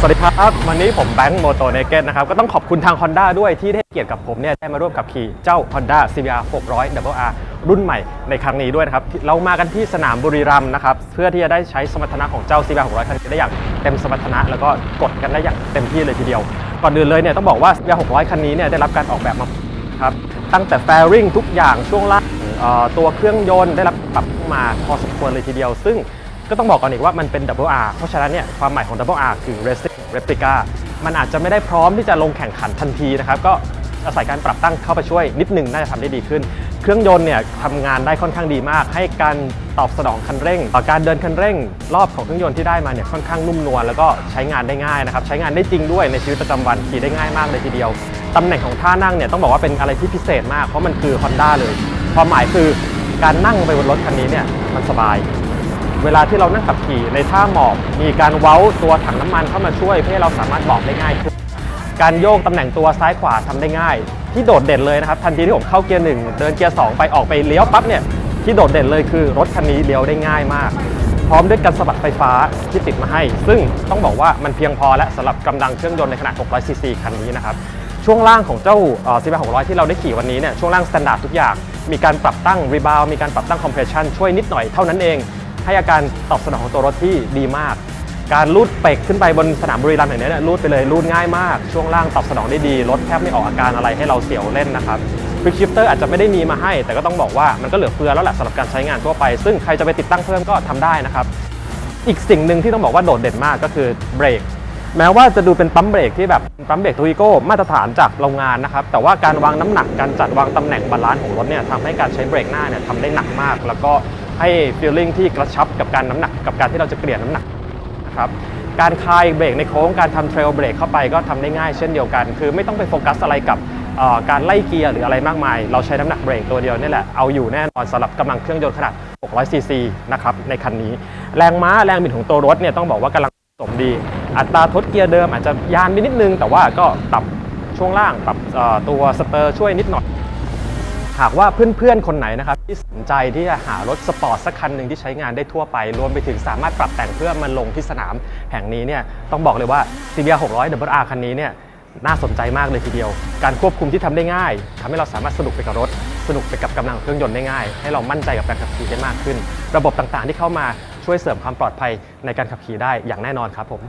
สวัสดีครับ วันนี้ผมแบงค์โมโตเนเกตนะครับ ก็ต้องขอบคุณทาง Honda ด้วยที่ได้ให้เกียรติกับผมเนี่ยได้มาร่วมขับขี่เจ้า Honda CBR 600 WR รุ่นใหม่ในครั้งนี้ด้วยนะครับ เรามากันที่สนามบุรีรัมย์นะครับ เพื่อที่จะได้ใช้สมรรถนะของเจ้า CBR 600 คันนี้ได้อย่างเต็มสมรรถนะ แล้วก็กดกันได้อย่างเต็มที่เลยทีเดียว ก่อนอื่นเลยเนี่ยต้องบอกว่า CBR 600 คันนี้เนี่ยได้รับการออกแบบมาครับตั้งแต่แฟริงทุกอย่างช่วงล่างตัวเครื่องยนต์ได้รับปรับมาพอสมควรเลยทีเดียว ซึ่ง ก็ต้องบอกก่อนอีกว่ามันเป็น Double R เพราะฉะนั้นเนี่ยความหมายของ Double R คือ Racing Replica มันอาจจะไม่ได้พร้อมที่จะลงแข่งขันทันทีนะครับก็อาศัยการปรับตั้งเข้าไปช่วยนิดหนึงน่าจะทำได้ดีขึ้น เครื่องยนต์เนี่ยทำงานได้ค่อนข้างดีมาก ให้การตอบสนองคันเร่งต่อการเดินคันเร่ง รอบของเครื่องยนต์ที่ได้มาเนี่ยค่อนข้างนุ่มนวลแล้วก็ใช้งานได้ง่ายนะครับใช้งานได้จริงด้วยในชีวิตประจำวันขี่ได้ง่ายมากเลยทีเดียวตำแหน่งของท่านั่งเนี่ยต้องบอกว่าเป็นอะไรที่พิเศษมากเพราะมันคือ Honda เลย ความหมายคือการนั่งไปบนรถคันนี้เนี่ยมันสบาย เวลาที่เรานั่งขับขี่ในท่าหมอบ มีการเว้าตัวถังน้ำมันเข้ามาช่วยเพื่อให้เราสามารถบอกได้ง่ายขึ้นการโยกตำแหน่งตัวซ้ายขวาทำได้ง่าย ที่โดดเด่นเลยนะครับทันทีที่ผมเข้าเกียร์หนึ่งเดินเกียร์สองไปออกไปเลี้ยวปั๊บเนี่ยที่โดดเด่นเลยคือรถคันนี้เลี้ยวได้ง่ายมาก พร้อมด้วยกันสะบัดไฟฟ้าที่ติดมาให้ ซึ่งต้องบอกว่ามันเพียงพอและสำหรับกำลังเครื่องยนต์ในขนาด 600 ซีซีคันนี้นะครับช่วงล่างของเจ้าซีบี600 ที่เราได้ขี่วันนี้เนี่ยช่วงล่างสแตนดาร์ดทุกอย่าง มีการปรับตั้งรีบาวมีการปรับตั้งคอมเพรสชันช่วยนิดหน่อยเท่านั้นเอง ให้อาการตอบสนองของตัวรถที่ดีมาก การลูดเป็กขึ้นไปบนสนามบุรีรัมย์อย่งนี้เนี่ยลูดไปเลยลูดง่ายมาก ช่วงล่างตอบสนองได้ดีรถแทบไม่ออกอาการอะไรให้เราเสียวเล่นนะครับควิกชิปเตอร์อาจจะไม่ได้มีมาให้ แต่ก็ต้องบอกว่ามันก็เหลือเฟือแล้วแหละสำหรับการใช้งานทั่วไป ซึ่งใครจะไปติดตั้งเพิ่มก็ทำได้นะครับอีกสิ่งหนึ่งที่ต้องบอกว่าโดดเด่นมากก็คือเบรกแม้ว่าจะดูเป็นปั๊มเบรกที่แบบปั๊มเบรกทูวิโก้มาตรฐานจากโรงงานนะครับ แต่ว่าการวางน้ำหนักการจัดวางตำแหน่งบาลานซ์ของรถเนี่ยทำให้การใช้เบรกหน้าเนี่ยทำได้หนักมาก แล้วก็ ให้ฟีลลิ่งที่กระชับกับการน้ำหนักกับการที่เราจะเกลี่ยน้ำหนักนะครับการคลายเบรกในโค้งการทำเทรลเบรกเข้าไปก็ทำได้ง่ายเช่นเดียวกัน คือไม่ต้องไปโฟกัสอะไรกับการไล่เกียร์หรืออะไรมากมาย เราใช้น้ำหนักเบรกตัวเดียวนี่แหละ เอาอยู่แน่นอนสำหรับกำลังเครื่องยนต์ขนาด 600 ซีซีนะครับในคันนี้ แรงม้าแรงบิดของตัวรถเนี่ยต้องบอกว่ากำลังสมดี อัตราทดเกียร์เดิมอาจจะยานไปนิดนึง แต่ว่าก็ปรับช่วงล่างปรับตัวสเตอร์ช่วยนิดหน่อย หากว่าเพื่อนๆ คนไหนนะครับที่สนใจที่จะหารถสปอร์ตสักคันหนึ่งที่ใช้งานได้ทั่วไป รวมไปถึงสามารถปรับแต่งเพื่อมาลงที่สนามแห่งนี้เนี่ยต้องบอกเลยว่า CBR 600 WR คันนี้เนี่ยน่าสนใจมากเลยทีเดียว การควบคุมที่ทำได้ง่ายทำให้เราสามารถสนุกไปกับรถ สนุกไปกับกำลังเครื่องยนต์ได้ง่าย ให้เรามั่นใจกับการขับขี่ได้มากขึ้น ระบบต่างๆที่เข้ามาช่วยเสริมความปลอดภัยในการขับขี่ได้อย่างแน่นอนครับผม